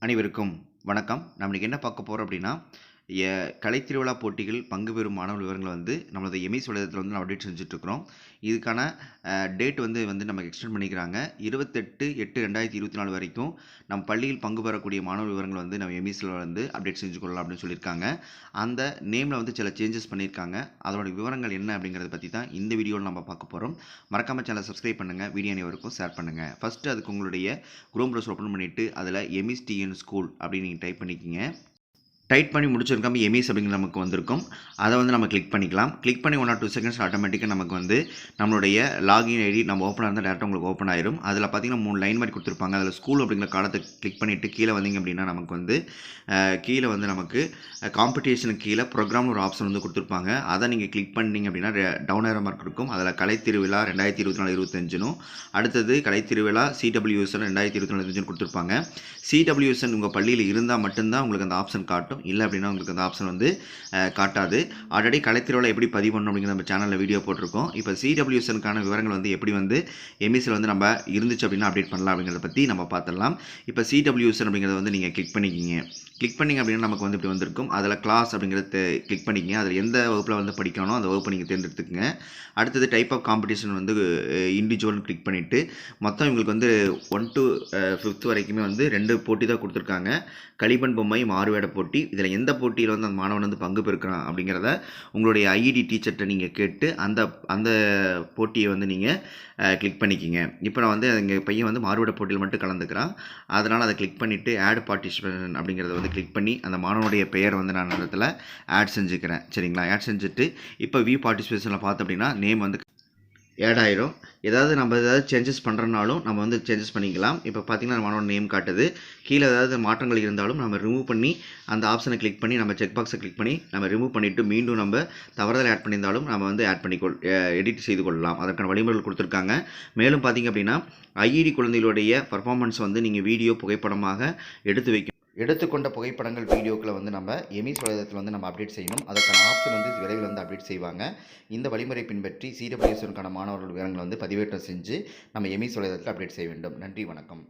அனைவருக்கும் வணக்கம். நம்ம இன்றைக்கி என்ன பார்க்க போகிறோம் அப்படின்னா எ கலைத்திருவிழா போட்டிகள் பங்கு பெறும் மாணவர் விவரங்களை வந்து நம்மளது எமி வலைதளத்தில் வந்து நம்ம அப்டேட் செஞ்சுட்ருக்கிறோம். இதுக்கான டேட் வந்து வந்து நமக்கு எக்ஸ்டெண்ட் பண்ணிக்கிறாங்க. இருபத்தெட்டு எட்டு ரெண்டாயிரத்தி இருபத்தி நாலு வரைக்கும் நம்ம பள்ளியில் பங்கு பெறக்கூடிய மாணவர் விவரங்களை வந்து நம்ம எமிஸில் வந்து அப்டேட் செஞ்சு கொள்ளலாம் அப்படின்னு சொல்லியிருக்காங்க. அந்த நேமில் வந்து சில சேஞ்சஸ் பண்ணியிருக்காங்க. அதோட விவரங்கள் என்ன அப்படிங்கிறத பற்றி தான் இந்த வீடியோவில் நம்ம பார்க்க போகிறோம் மறக்காமல் சேனலை சப்ஸ்கிரைப் பண்ணுங்கள் வீடியோ அனைவருக்கும் ஷேர் பண்ணுங்கள் ஃபஸ்ட்டு அதுக்கு உங்களுடைய குரோம் ப்ரௌசர் ஓப்பன் பண்ணிவிட்டு அதில் எம்இஸ்டிஎன் ஸ்கூல் அப்படின்னு நீங்கள் டைப் பண்ணிக்கிங்க. டைட் பண்ணி முடிச்சிருக்காம எமிஸ் அப்படிங்கிற நமக்கு வந்திருக்கும். அதை வந்து நம்ம கிளிக் பண்ணிக்கலாம். கிளிக் பண்ணி ஒன் ஆர் டூ செகண்ட்ஸ் ஆட்டோமேட்டிக்காக நமக்கு வந்து நம்மளுடைய லாகின் ஐடி நம்ம ஓப்பன் இருந்தால் டேரெக்டாக உங்களுக்கு ஓப்பன் ஆயிரும். அதில் பார்த்தீங்கன்னா மூணு லைன் மாதிரி கொடுத்துருப்பாங்க. அதில் ஸ்கூல் அப்படிங்கிற காலத்தை கிளிக் பண்ணிவிட்டு கீழே வந்தீங்க அப்படின்னா நமக்கு வந்து கீழே வந்து நமக்கு காம்படிஷனுக்கு கீழே ப்ரோக்ராம்னு ஒரு ஆப்ஷன் வந்து கொடுத்துருப்பாங்க. அதை நீங்கள் கிளிக் பண்ணீங்க அப்படின்னா டவுன் ஏற மார்க் இருக்கும் அதில் கலைத்திருவிழா ரெண்டாயிரத்தி இருபத்தி நாலு இருபத்தஞ்சுனும் அடுத்தது கலைத்திருவிழா சிடபிள்யூஎஸ்என் ரெண்டாயிரத்தி இருபத்தி நாலு இருபத்தஞ்சுன்னு கொடுத்துருப்பாங்க. சிடபிள்யூஎஸ்என் உங்கள் பள்ளியில் இருந்தால் மட்டும்தான் உங்களுக்கு அந்த ஆப்ஷன் காட்டும். இல்லை அப்படின்னா உங்களுக்கு அந்த ஆப்ஷன் வந்து காட்டாது. ஆல்ரெடி கலைத்திருவிழா எப்படி பதிவு பண்ணணும் அப்படிங்கிற நம்ம சேனலில் வீடியோ போட்டிருக்கோம். இப்போ சிடபிள்யூஎஸ்எனுக்கான விவரங்கள் வந்து எப்படி வந்து எம்இசியில் வந்து நம்ம இருந்துச்சு அப்படின்னா அப்டேட் பண்ணலாம் அப்படிங்கிறத பற்றி நம்ம பார்த்துடலாம். இப்போ சிடபிள்யூஎஸ்என் அப்படிங்கிறத வந்து நீங்கள் கிளிக் பண்ணிக்கிங்க. கிளிக் பண்ணிங்க அப்படின்னா நமக்கு வந்து இப்படி வந்திருக்கும். அதில் கிளாஸ் அப்படிங்கிறத கிளிக் பண்ணிக்கங்க. அதில் எந்த வகுப்பில் வந்து படிக்கணும் அந்த வகுப்பை நீங்கள் தேர்ந்தெடுத்துக்கங்க. அடுத்தது டைப் ஆஃப் காம்படிஷன் வந்து இண்டிவிஜுவல்னு கிளிக் பண்ணிவிட்டு மொத்தம் இவங்களுக்கு வந்து ஒன் டு ஃபிஃப்த் வரைக்குமே வந்து ரெண்டு போட்டி தான் கொடுத்துருக்காங்க. களிமண் பொம்மை மாறுவேட போட்டி. இதில் எந்த போட்டியில் வந்து அந்த மாணவன் வந்து பங்கு பெறுக்கிறான் அப்படிங்கிறத உங்களுடைய ஐஇடி டீச்சர்கிட்ட நீங்கள் கேட்டு அந்த அந்த போட்டியை வந்து நீங்கள் கிளிக் பண்ணிக்கிங்க. இப்போ நான் வந்து எங்கள் பையன் வந்து மாறுவேட போட்டியில் மட்டும் கலந்துக்கிறான். அதனால் அதை கிளிக் பண்ணிவிட்டு ஆட் பார்ட்டிசிபேஷன் அப்படிங்கிறத வந்து கிளிக் பண்ணி அந்த மாணவனுடைய பெயர் வந்து நான் அந்த இடத்துல ஆட் செஞ்சுக்கிறேன். சரிங்களா? ஆட் செஞ்சுட்டு இப்போ வியூ பார்ட்டிசிபேஷனில் பார்த்தோம் அப்படின்னா நேம் வந்து ஆட் ஆயிரும். ஏதாவது நம்ம ஏதாவது சேஞ்சஸ் பண்ணுறனாலும் நம்ம வந்து சேஞ்சஸ் பண்ணிக்கலாம். இப்போ பார்த்தீங்கன்னா நம்மளோட நேம் காட்டுது. கீழே ஏதாவது மாற்றங்கள் இருந்தாலும் நம்ம ரிமூவ் பண்ணி அந்த ஆப்ஷனை கிளிக் பண்ணி நம்ம செக் பாக்ஸை கிளிக் பண்ணி நம்ம ரிமூவ் பண்ணிவிட்டு மீண்டும் நம்ம தவறுதல் ஆட் பண்ணியிருந்தாலும் நம்ம வந்து ஆட் பண்ணிக்கொள் எடிட் செய்து கொள்ளலாம். அதற்கான வழிமுறைகள் கொடுத்துருக்காங்க. மேலும் பார்த்தீங்க அப்படின்னா ஐஇடி குழந்தைகளுடைய பர்ஃபார்மன்ஸ் வந்து நீங்கள் வீடியோ புகைப்படமாக எடுத்து வைக்கணும் எடுத்துக்கொண்ட புகைப்படங்கள் வீடியோக்களை வந்து நம்ம எமிஸ் வலைதளத்தில் வந்து நம்ம அப்டேட் செய்யணும். அதற்கான ஆப்ஷன் வந்து விரைவில் வந்து அப்டேட் செய்வாங்க. இந்த வழிமுறை பின்பற்றி சிடபிள்யூஎஸ்னுக்கான மாணவர்கள் விவரங்களை வந்து பதிவேற்றம் செஞ்சு நம்ம எமிஸ் வலைதளத்தில் அப்டேட் செய்ய வேண்டும். நன்றி வணக்கம்.